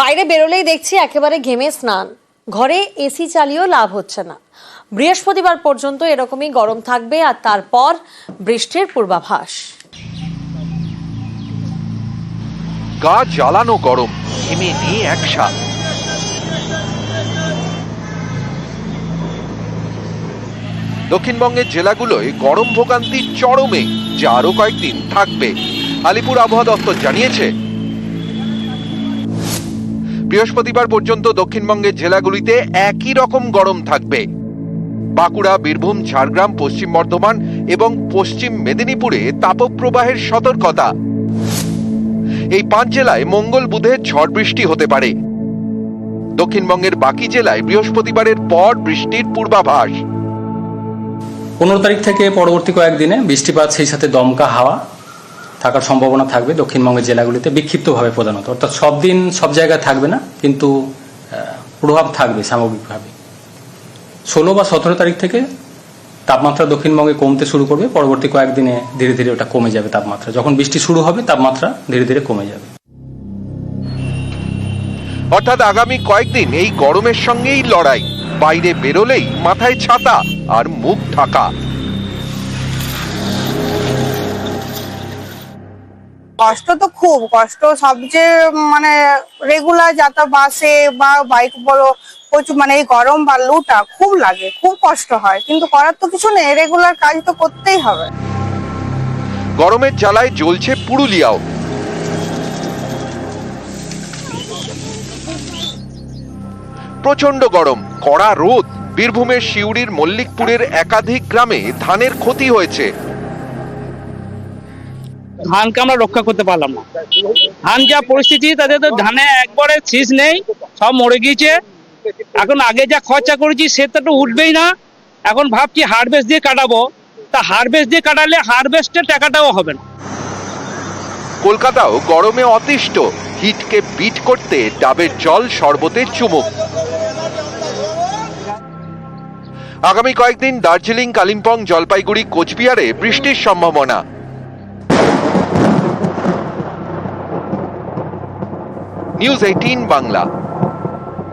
বাইরে বেরোলেই দেখছি একেবারে ঘেমে স্নান। ঘরে এসি চালিয়েও লাভ হচ্ছে না। বৃহস্পতিবার পর্যন্ত এরকমই গরম থাকবে আর তারপর বৃষ্টির পূর্বাভাস। গা জ্বালানো গরম, ঘেমে নিয়ে একসাথ দক্ষিণবঙ্গের জেলাগুলোয় গরম ভোগান্তি চরমে, যা আরও কয়েকদিন থাকবে। আলিপুর আবহাওয়া দপ্তর জানিয়েছে বৃহস্পতিবার পর্যন্ত দক্ষিণবঙ্গের জেলাগুলিতে একই রকম গরম থাকবে। বাঁকুড়া, বীরভূম, ঝাড়গ্রাম, পশ্চিম বর্ধমান এবং পশ্চিম মেদিনীপুরে তাপপ্রবাহের সতর্কতা। এই পাঁচ জেলায় মঙ্গল বুধে ঝড় বৃষ্টি হতে পারে। দক্ষিণবঙ্গের বাকি জেলায় বৃহস্পতিবারের পর বৃষ্টির পূর্বাভাস। পনেরো তারিখ থেকে পরবর্তী কয়েকদিনে বৃষ্টিপাত, সেই সাথে দমকা হাওয়া থাকার সম্ভাবনা থাকবে, দক্ষিণবঙ্গের জেলাগুলিতে বিক্ষিপ্তভাবে প্রধানত। অর্থাৎ সব দিন, সব জায়গায় থাকবে না, কিন্তু প্রভাব থাকবে সামগ্রিকভাবে। ষোলো বা সতেরো তারিখ থেকে তাপমাত্রা দক্ষিণবঙ্গে কমতে শুরু করবে, পরবর্তী কয়েকদিনে ধীরে ধীরে ওটা কমে যাবে তাপমাত্রা। যখন বৃষ্টি শুরু হবে, তাপমাত্রা ধীরে ধীরে কমে যাবে। অর্থাৎ আগামী কয়েকদিন এই গরমের সঙ্গেই লড়াই। বাইরে বেরোলেই মাথায় ছাতা আর মুখ ঢাকা। কষ্ট তো খুব, কষ্ট সবচেয়ে মানে রেগুলার যাতা বাসে বা বাইক বলো, প্রচুর মানে এই গরম বা লুটা খুব লাগে, খুব কষ্ট হয়। কিন্তু করার তো কিছু নেই রেগুলার কাজ তো করতেই হবে। গরমের জ্বালায় জ্বলছে পুরুলিয়াও। প্রচণ্ড গরম, কড়া রোদ, বীরভূমের শিউড়ির মল্লিকপুরের একাধিক গ্রামে ধানের ক্ষতি হয়েছে। ধানকে আমরা রক্ষা করতে পারলাম না। ধান যা পরিস্থিতি, তাতে তো ধানে একবারে শীষ নেই, সব মরে গিয়েছে। এখন আগে যা খরচা করেছি সেটা তো উঠবেই না। এখন ভাবছি হারভেস্ট দিয়ে কাটাবো। তা হারভেস্ট দিয়ে কাটালে হারভেস্টের টাকাটাও হবে না। কলকাতাও গরমে অতিষ্ঠ। হিটকে বিট করতে ডাবের জল শরবতের চুমুক। আগামী কয়েকদিন দার্জিলিং, কালিম্পং, জলপাইগুড়ি, কোচবিহারে বৃষ্টির সম্ভাবনা। News eighteen Bangla